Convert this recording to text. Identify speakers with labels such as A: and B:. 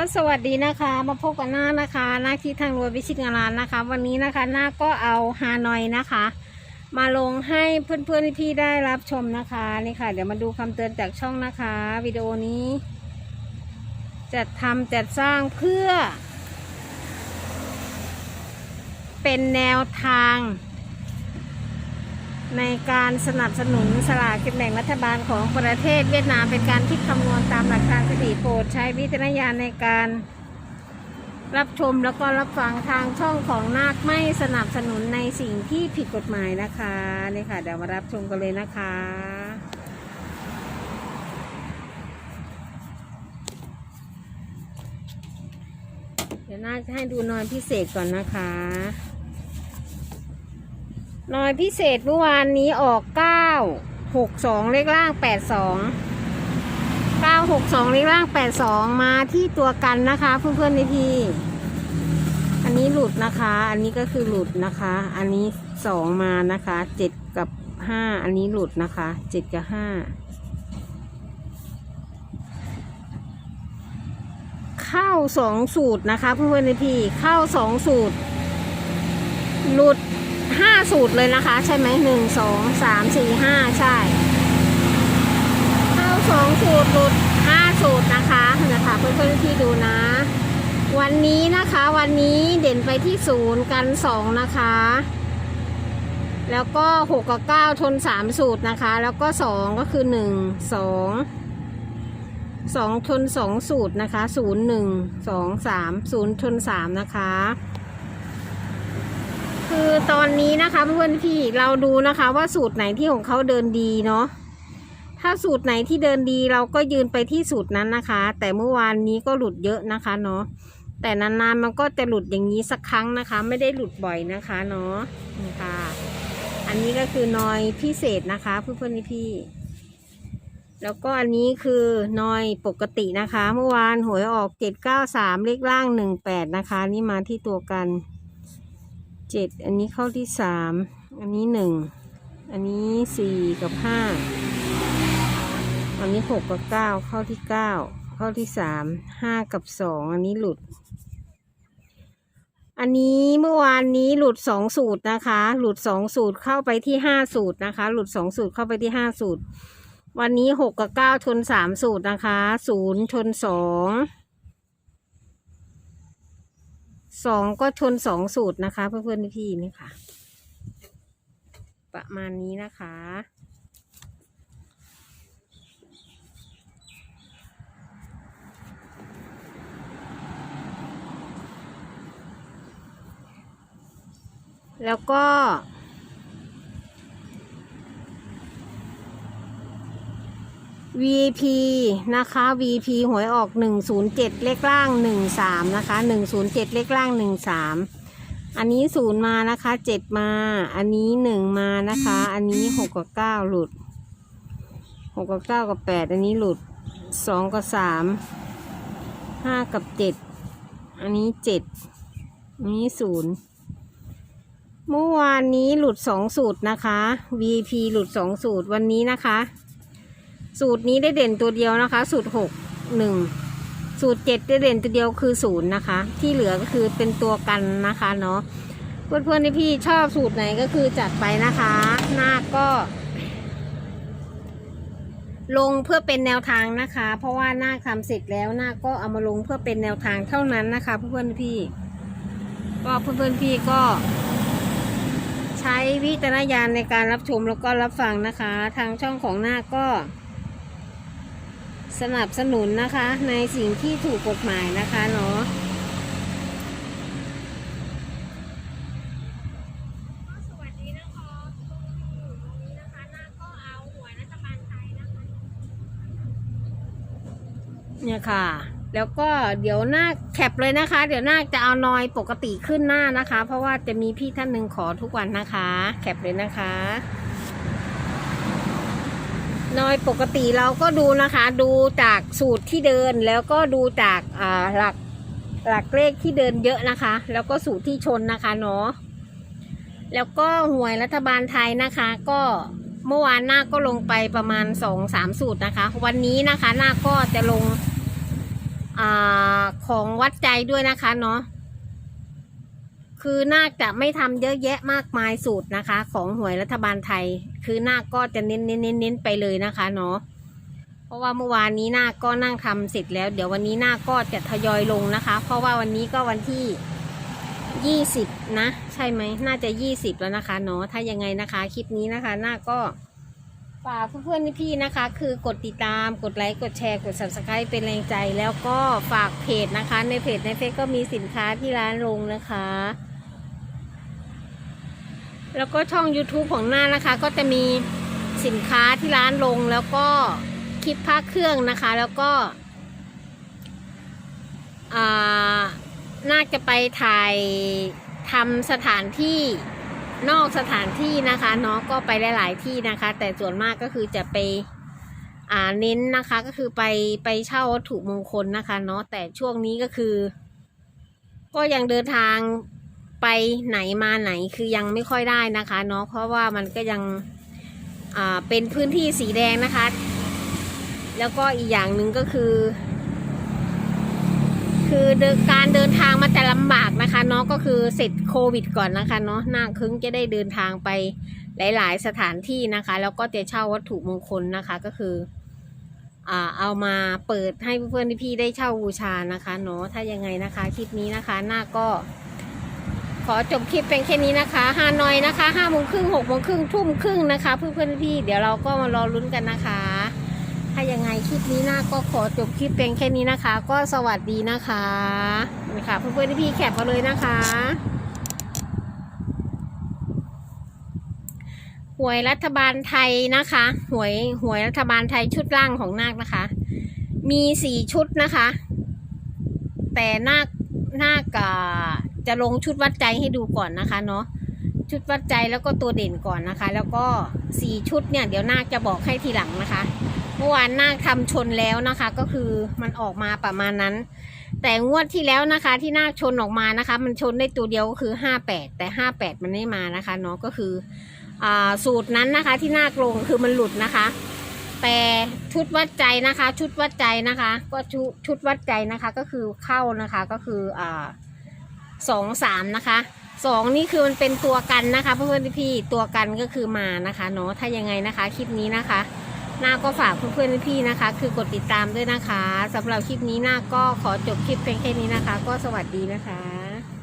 A: ก็สวัสดีนะคะ มาพบกันหน้านะคะหน้าที่ทางรวยวิชิตงานร้านนะคะ วันนี้นะคะหน้าก็เอาฮานอยนะคะ มาลงให้เพื่อนๆพี่ได้รับชมนะคะนี่ค่ะ เดี๋ยวมาดูคำเตือนจากช่องนะคะ วิดีโอนี้ จัดทำจัดสร้างเพื่อ เป็นแนวทาง ในการสนับสนุนสลากกินแบ่งรัฐบาลของประเทศเวียดนามเป็นการคิดคำนวณตามหลักทางสถิติโปรดใช้วิจารณญาณในการรับชมแล้วก็รับฟังทางช่องของนาคไม่สนับสนุนในสิ่งที่ผิดกฎหมายนะคะนี่ค่ะเดี๋ยวมารับชมกันเลยนะคะ เดี๋ยวนาคจะให้ดูนอนพิเศษก่อนนะคะ นอยพิเศษเมื่อวานนี้ออกเก้าหกสองเลขล่างแปดสองเก้าหกสองเลขล่างแปดสองมาที่ตัวกันนะคะเพื่อนๆในพี่อันนี้หลุดนะคะ อันนี้ก็คือหลุดนะคะ อันนี้สองมานะคะเจ็ดกับห้าอันนี้หลุดนะคะเจ็ดกับห้าเข้าสองสูตรนะคะเพื่อนๆในพี่เข้าสองสูตร หลุด ห้าสูตรเลยนะคะ ใช่ไหมหนึ่งสองสามสี่ห้าใช่เข้าสองสูตรหลุดห้าสูตรนะคะนะคะเพื่อนๆที่ดูนะ วันนี้นะคะวันนี้เด่นไปที่ศูนย์กันสองนะคะ แล้วก็หกกับเก้าชนสามสูตรนะคะ แล้วก็สองก็คือหนึ่งสองสองชนสองสูตรนะคะศูนย์หนึ่งสองสามศูนย์ชนสามนะคะ คือตอนนี้นะคะเพื่อนพี่เราดูนะคะว่าสูตรไหนที่ของเขาเดินดีเนาะถ้าสูตรไหนที่เดินดีเราก็ยืนไปที่สูตรนั้นนะคะ แต่เมื่อวานนี้ก็หลุดเยอะนะคะเนาะแต่นานๆมันก็จะหลุดอย่างนี้สักครั้งนะคะ ไม่ได้หลุดบ่อยนะคะเนาะนี่ค่ะอันนี้ก็คือนอยพิเศษนะคะเพื่อนๆพี่ แล้วก็อันนี้คือนอยปกตินะคะ เมื่อวานหวยออกเจ็ดเก้าสามเลขล่างหนึ่งแปดนะคะ นี่มาที่ตัวกัน เจ็ดอันนี้เข้าที่สามอันนี้หนึ่งอันนี้สี่กับห้าอันนี้หกกับเก้าเข้าที่เก้าเข้าที่สามห้ากับสองอันนี้หลุด อันนี้เมื่อวานนี้หลุดสองสูตรนะคะ หลุดสองสูตรเข้าไปที่ห้าสูตรนะคะ หลุดสองสูตรเข้าไปที่ห้าสูตร วันนี้หกกับเก้าชนสามสูตรนะคะศูนย์ชนสอง สองก็ชนสองสูตรนะคะ เพื่อนๆพี่นี่ค่ะ ประมาณนี้นะคะ แล้วก็ VP นะคะ VP หวยออก 107 เลขล่าง 13 นะคะ 107 เลขล่าง 13 อันนี้ 0 มานะคะ 7 มา อันนี้ 1 มานะคะ อันนี้ 6 กับ 9 หลุด 6 กับ 9 กับ 8 อันนี้หลุด 2 กับ 3 5 กับ 7 อันนี้ 7 อันนี้ 0เมื่อวานนี้หลุด2สูตรนะคะ VP หลุด2สูตรวันนี้นะคะ สูตรนี้ได้เด่นตัวเดียวนะคะ สูตรหกหนึ่งสูตรเจ็ดได้เด่นตัวเดียวคือศูนย์นะคะ ที่เหลือก็คือเป็นตัวกันนะคะเนาะเพื่อนๆที่พี่ชอบสูตรไหนก็คือจัดไปนะคะ หน้าก็ ลงเพื่อเป็นแนวทางนะคะ เพราะว่าหน้าทำเสร็จแล้วหน้าก็เอามาลงเพื่อเป็นแนวทางเท่านั้นนะคะ เพื่อนๆพี่ ก็เพื่อนๆพี่ก็ใช้วิจารณญาณในการรับชมแล้วก็รับฟังนะคะ ทางช่องของหน้าก็ สนับสนุนนะคะ ในสิ่งที่ถูกกฎหมายนะคะเนาะเอาหวยรัฐบาลไทยนะคะเนี่ยค่ะ แล้วก็เดี๋ยวหน้าแคปเลยนะคะ เดี๋ยวหน้าจะเอานอยปกติขึ้นหน้านะคะ เพราะว่าจะมีพี่ท่านหนึ่งขอทุกวันนะคะ แคปเลยนะคะ นอยปกติเราก็ดูนะคะ ดูจากสูตรที่เดินแล้วก็ดูจากหลักหลักเลขที่เดินเยอะนะคะ แล้วก็สูตรที่ชนนะคะเนาะแล้วก็หวยรัฐบาลไทยนะคะ ก็เมื่อวานหน้าก็ลงไปประมาณสองสามสูตรนะคะ วันนี้นะคะหน้าก็จะลงอของวัดใจด้วยนะคะเนาะคือนาจะไม่ทำเยอะแยะมากมายสูตรนะคะ ของหวยรัฐบาลไทย คือหน้าก็จะเน้นเน้นเน้นเน้นไปเลยนะคะเนาะเพราะว่าเมื่อวานนี้หน้าก็นั่งทำเสร็จแล้ว เดี๋ยววันนี้หน้าก็จะทยอยลงนะคะ เพราะว่าวันนี้ก็วันที่ยี่สิบนะ ใช่ไหมน่าจะยี่สิบแล้วนะคะเนาะถ้ายังไงนะคะคลิปนี้นะคะ หน้าก็ฝากเพื่อนๆพี่ๆนะคะ คือกดติดตามกดไลค์กดแชร์กด subscribe เป็นแรงใจ แล้วก็ฝากเพจนะคะ ในเพจในเฟซก็มีสินค้าที่ร้านลงนะคะ แล้วก็ช่อง YouTube ของหน้านะคะ ก็จะมีสินค้าที่ร้านลงแล้วก็คลิปภาคเครื่องนะคะ แล้วก็น่าจะไปถ่ายทำสถานที่นอกสถานที่นะคะเนาะก็ไปหลาย ๆ ที่นะคะ แต่ส่วนมากก็คือจะไปอ่าเน้นนะคะ ก็คือไปไปเช่าวัตถุมงคลนะคะ เนาะแต่ช่วงนี้ก็คือ ก็ยังเดินทาง ไปไหนมาไหนคือยังไม่ค่อยได้นะคะเนาะเพราะว่ามันก็ยังอ่าเป็นพื้นที่สีแดงนะคะ แล้วก็อีกอย่างหนึ่งก็คือ คือการเดินทางมันจะลำบากนะคะเนาะก็คือเสร็จโควิดก่อนนะคะเนาะนาคคึ้งจะได้เดินทางไปหลาย ๆ สถานที่นะคะ แล้วก็จะเช่าวัตถุมงคลนะคะก็คืออ่าเอามาเปิดให้เพื่อนๆพี่ๆได้เช่าบูชานะคะเนาะถ้ายังไงนะคะคลิปนี้นะคะนาก็ ขอจบคลิปเป็นแค่นี้นะคะฮานอยนะคะห้าโมงครึ่งหกโมงครึ่งทุ่มครึ่งนะคะเพื่อนๆพี่ๆเดี๋ยวเราก็มารอลุ้นกันนะคะ ถ้ายังไงคลิปนี้นาก็ขอจบคลิปเป็นแค่นี้นะคะ ก็สวัสดีนะคะนี่ค่ะเพื่อนๆพี่ๆแคปมาเลยนะคะหวยรัฐบาลไทยนะคะหวยหวยรัฐบาลไทยชุดล่างของนาคนะคะ มีสี่ชุดนะคะ แต่นาคนาคอ่า จะลงชุดวัดใจให้ดูก่อนนะคะเนาะชุดวัดใจแล้วก็ตัวเด่นก่อนนะคะ แล้วก็สี่ชุดเนี่ยเดี๋ยวนาคจะบอกให้ทีหลังนะคะ เมื่อวานนาคทำชนแล้วนะคะ ก็คือมันออกมาประมาณนั้น แต่งวดที่แล้วนะคะ ที่นาคชนออกมานะคะ มันชนได้ตัวเดียวก็คือห้าแปดแต่ห้าแปดมันไม่มานะคะเนาะก็คืออ่าสูตรนั้นนะคะ ที่นาคลงคือมันหลุดนะคะ แต่ชุดวัดใจนะคะ ชุดวัดใจนะคะ ก็ชุดชุดวัดใจนะคะก็คือเข้านะคะก็คืออ่า สองสามนะคะสองนี่คือมันเป็นตัวกันนะคะเพื่อนๆพี่ตัวกันก็คือมานะคะเนาะถ้ายังไงนะคะคลิปนี้นะคะหน้าก็ฝากเพื่อนๆพี่นะคะ คือกดติดตามด้วยนะคะสำหรับคลิปนี้หน้าก็ขอจบคลิปเพียงแค่นี้นะคะ ก็สวัสดีนะคะ